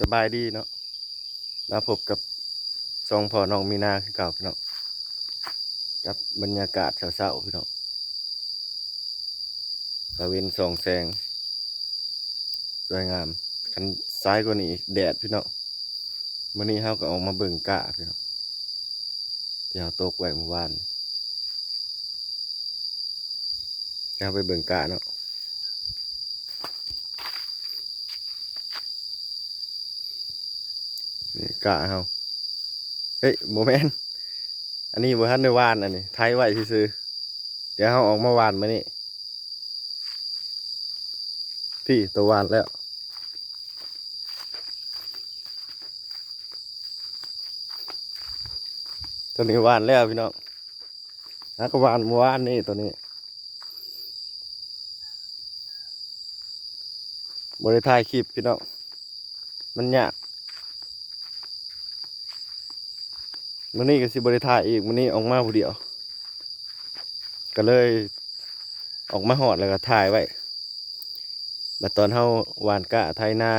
สบายดีเนาะมาพบกับซองพอน้องมีนาคือเก่าพี่น้องกับบรรยากาศเช้าๆพี่น้องตะเวนส่องแสง สวยงาม คันซ้ายกว่านี้แดดพี่น้องมื่อนี้เราก็ออกมาเบิ่งกะพี่น้องที่เราตกไว้เมื่อวานจะไปเบิ่งกะเนาะ นี่กะเฮาเฮ้ยโมแมนอันนี้บ่ทันได้วานอันนี้ไทยไว้ซื่อเดี๋ยวเฮาออกมาวานมานี่พี่ตัววานแล้วตัวนี้วานแล้วพี่น้องแล้วก็วานเมื่อวานนี่ตัวนี้บริถ่ายคลิปพี่น้องมันยาก มื้อนี้ก็สิบริถ่ายอีกมื้อนี้ออกมาผู้เดียว ก็เลยออกมาหอดแล้วก็ถ่ายไว้แล้วตอนเฮาหวานกะไทยนา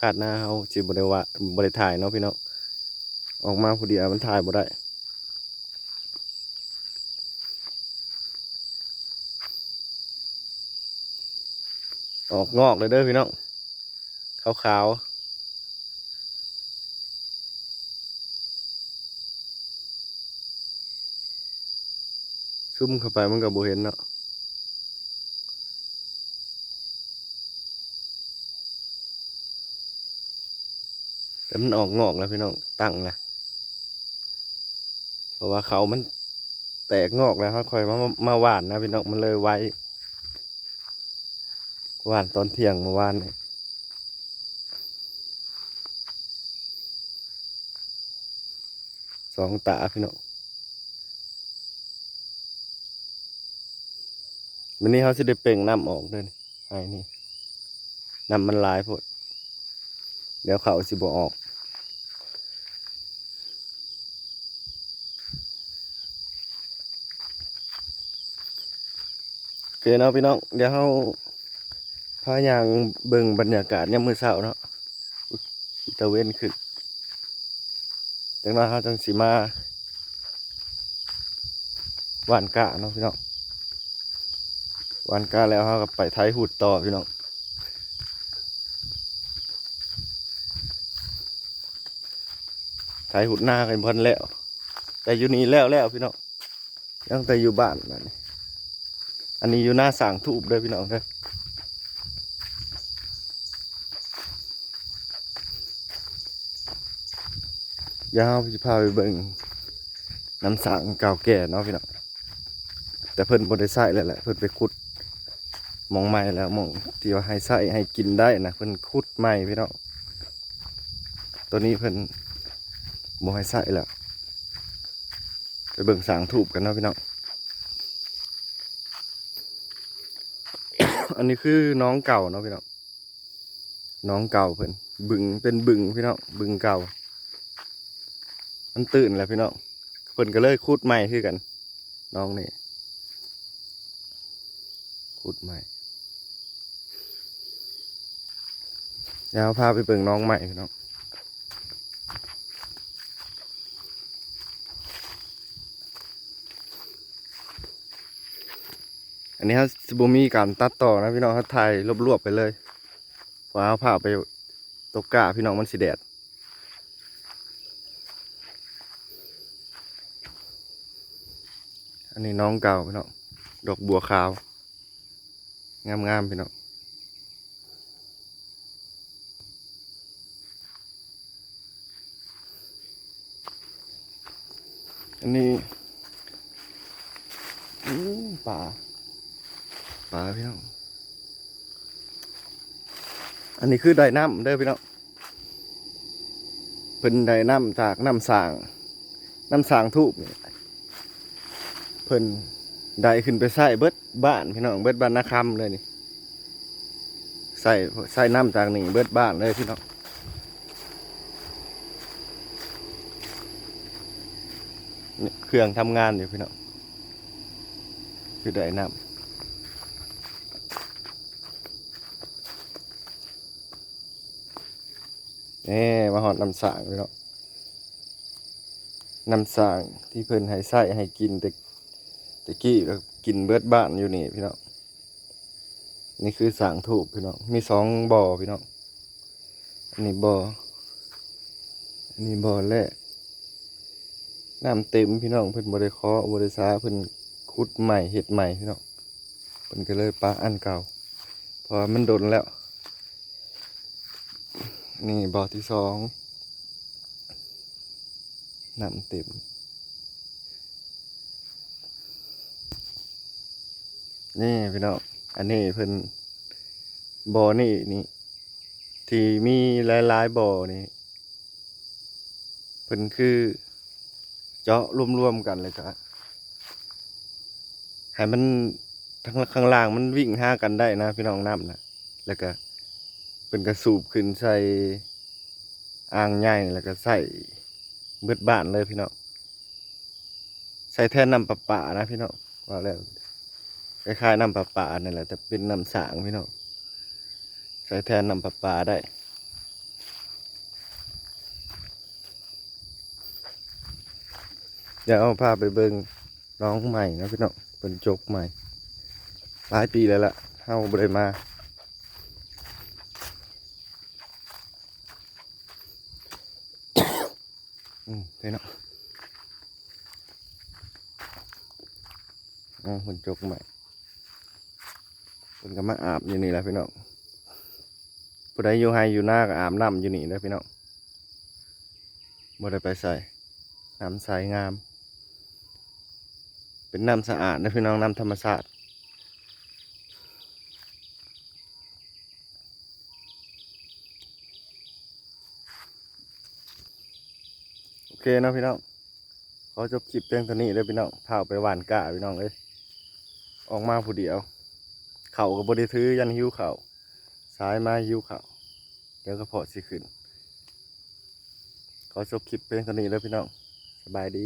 คาดหน้าเฮาสิบ่ได้ว่าบ่ได้ถ่ายเนาะพี่น้องออกมาผู้เดียวมันถ่ายบ่ได้ออกงอกเลยเด้อพี่น้องขาวๆ ซุ่มเข้าไปมันก็บ่เห็นเนาะแต่มันออกงอกแล้วพี่น้องตั้งแล้วเพราะว่าเขามันแตกงอกแล้วเขาคอยมามาหวานนะพี่น้องมันเลยไวหวานตอนเที่ยงเมื่อวานนี่สองตาพี่น้อง วันนี้เขาสิได้เป่งน้ำออกเลยนี่ไอ้นี่น้ำมันลายพดเดี๋ยวเขาสิบออกโอเคเนาะพี่น้องเดี๋ยวเขาพายางเบิ่งบรรยากาศยามมื้อเช้าเนาะตะเวนขึ้นจังนั้นเขาจังสีมาหวานกะเนาะพี่น้อง วานกะแล้วเขาก็ไปไทยหุดต่อพี่น้องไทยหุดหน้ากันเพิ่นแล้ว แต่อยู่นี่แล้วแล้วพี่น้องยังแต่อยู่บ้านนั่นนี่อันนี้อยู่หน้าสางทูบเด้อพี่น้องเด้อเดี๋ยวเราจะพาไปเบิ่งน้ำสางเก่าแก่เนาะพี่น้องแต่เพิ่นบ่ได้ใส่แล้วแหละเพิ่นไปขุด มองใหม่แล้วมองที่ว่าให้ใส่ให้กินได้นะเพิ่นขุดใหม่พี่น้องตัวนี้เพิ่นบ่ให้ใส่แล้วไปเบิ่งสางทูบกันเนาะพี่น้องอันนี้คือน้องเก่าเนาะพี่น้องน้องเก่าเพิ่นบึงเป็นบึงพี่น้องบึงเก่า มันตื่นแล้วพี่น้องเพิ่นก็เลยขุดใหม่คือกัน น้องนี่ขุดใหม่ เดี๋ยวพาไปเบิ่งน้องใหม่พี่น้องอันนี้เขาสิบมีการตัดต่อนะพี่น้องเขาถ่ายรวบๆไปเลยว้าวผ่าไปตกกาพี่น้องมันสีแดดอันนี้น้องเก่าพี่น้องดอกบัวขาว งามๆพี่น้อง อันนี้ป่าปลาพี่น้อง อันนี้คือไดน้ำเด้อพี่น้องเป็นไดน้ำจากน้ำสาง น้ำสางทูบเพิ่นไดขึ้นไปใส่เบิดบ้านพี่น้องเบิดบ้านนาคำเลยนี่ใส่ใส่น้ำจากนี่เบิดบ้านเลยพี่น้อง เครื่องทำงานอยู่พี่น้องคือไดน้ำนี่มาหอดน้ำสางพี่น้องน้ำสางที่เพิ่นให้ใส่ให้กินแต่ตะกี้ก็กินเบิดบ้านอยู่นี่พี่น้องนี่คือสางถูกพี่น้องมีสองบ่อพี่น้องอันนี้บ่ออันนี้บ่อแรก น้ำเต็มพี่น้องเพิ่นบ่ได้เคาะบ่ได้ซาเพิ่นขุดใหม่เฮ็ดใหม่พี่น้องเพิ่นก็เลยปะอันเก่าพอมันโดนแล้ว นี่บ่อที่สองน้ำเต็มนี่พี่น้องอันนี้เพิ่นบ่อนี่นี่ที่มีหลายๆบ่อนี่เพิ่นคือ เจาะรวมๆกันเลยก็ให้มันทั้งข้างล่างมันวิ่งห้ากันได้นะ พี่น้องน้ำนะแล้วก็เป็นกระสูบขึ้นใส่อ่างใหญ่แล้วก็ใส่เบิดบ้านเลยพี่น้องใส่แทนน้ำประปานะพี่น้องว่าแล้วคล้ายๆน้ำประปานั่แหละแต่เป็นน้ำสางพี่น้องใช้แทนน้ำประปาได้ เดี๋ยวเอาพาไปเบิงน้องใหม่นะพี่น้องเป็นจกใหม่หลายปีแล้วล่ะเฮาบ่ได้มาอืมพี่น้องอ่าคนจกใหม่คนก็มาอาบอยู่นี่แหละพี่น้องผู้ใดอยู่ไฮอยู่หน้าก็อาบน้ำอยู่นี่นะพี่น้องบ่ได้ไปใส่น้ำใสงาม เป็นน้ำสะอาดนะพี่น้องน้ำธรรมชาติโอเคนะพี่น้องขอจบคลิปเพียงเท่านี้เลยพี่น้องพาไปหวานกะพี่น้องเอ้ยออกมาผู้เดียว เข่ากับบริถือยันหิ้วเข่าซ้ายมาหิ้วเข่าเดี๋ยวก็พอสิขึ้น ขอจบคลิปเพียงเท่านี้เลยพี่น้องสบายดี